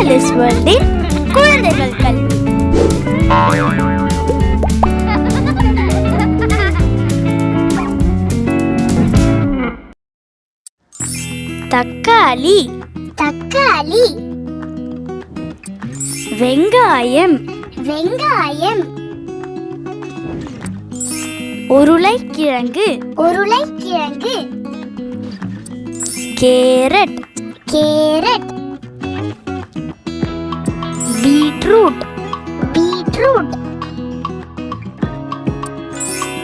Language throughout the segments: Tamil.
ஆலிஸ் வேர்ல்டில் குழந்தைகள் கல்வி. தக்காளி. தக்காளி. வெங்காயம். வெங்காயம். உருளைக்கிழங்கு. உருளைக்கிழங்கு. கேரட். கேரட்.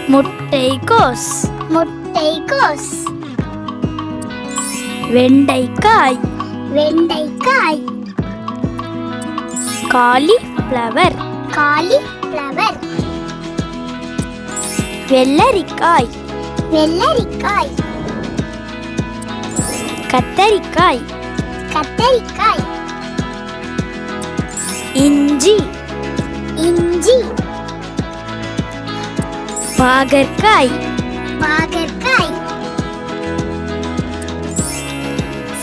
முட்டைக்கோஸ் முட்டைக்கோஸ் வெண்டைக்காய். வெண்டைக்காய். காலிஃப்ளவர். காலிஃப்ளவர். வெள்ளரிக்காய். வெள்ளரிக்காய். கத்தரிக்காய். கத்தரிக்காய். இஞ்சி. இஞ்சி. பாகற்காய். பாகற்காய்.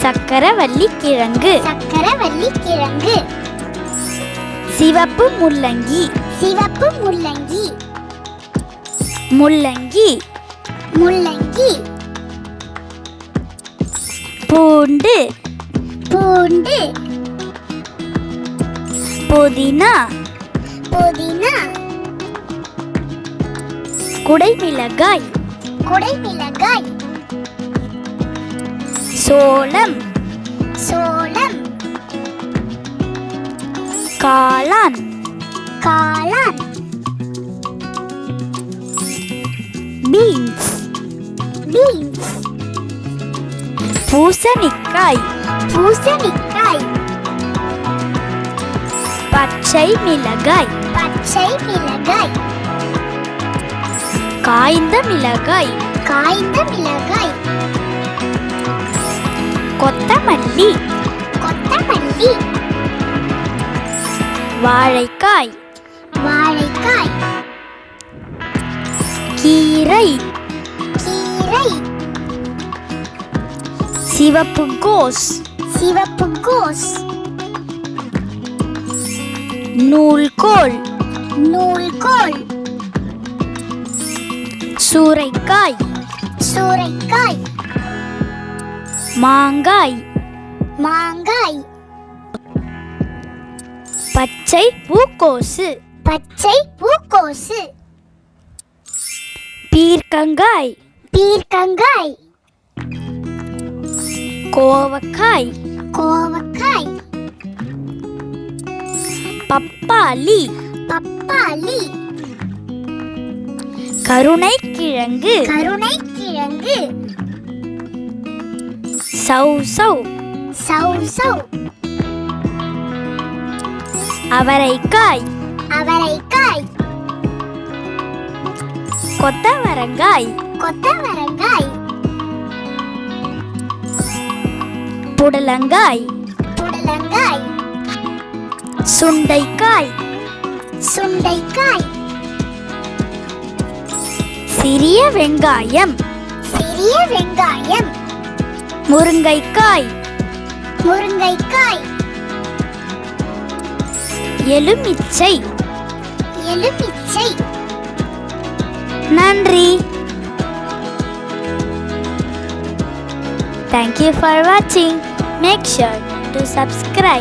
சக்கரவள்ளி கிழங்கு சக்கரவள்ளி கிழங்கு சிவப்பு முள்ளங்கி. சிவப்பு முள்ளங்கி. முள்ளங்கி. முள்ளங்கி. பூண்டு. பூண்டு. புதினா. புதினா. குடைமிளகாய். குடைமிளகாய். சோளம். சோளம். காளான். காளான். பீன்ஸ். பீன்ஸ். பூசணிக்காய். பூசணிக்காய். பச்சை மிளகாய் பச்சை மிளகாய் காய்ந்த மிளகாய். காய்ந்த மிளகாய். கொத்தமல்லி. கொத்தமல்லி. வாழைக்காய். வாழைக்காய். கீரை. கீரை. சிவப்பு கோஸ். சிவப்பு கோஸ். நூல்கோல். நூல்கோல். சூறைக்காய் சூறைக்காய் மாங்காய். மாங்காய். பச்சை பூக்கோசு. பச்சை பூக்கோசு. பீர்க்கங்காய். பீர்க்கங்காய். கோவக்காய். கோவக்காய். பப்பாளி. பப்பாளி. கருணைக்கிழங்கு. கருணைக்கிழங்கு. சௌசௌ சௌ சௌ. அவரைக்காய். அவரைக்காய். கொத்தவரங்காய். கொத்தவரங்காய். புடலங்காய். புடலங்காய். சுண்டைக்காய். சுண்டைக்காய். சிறிய வெங்காயம். சிறிய வெங்காயம். முருங்கைக்காய். முருங்கைக்காய். எலுமிச்சை. எலுமிச்சை. நன்றி. Thank you for watching. Make sure to subscribe.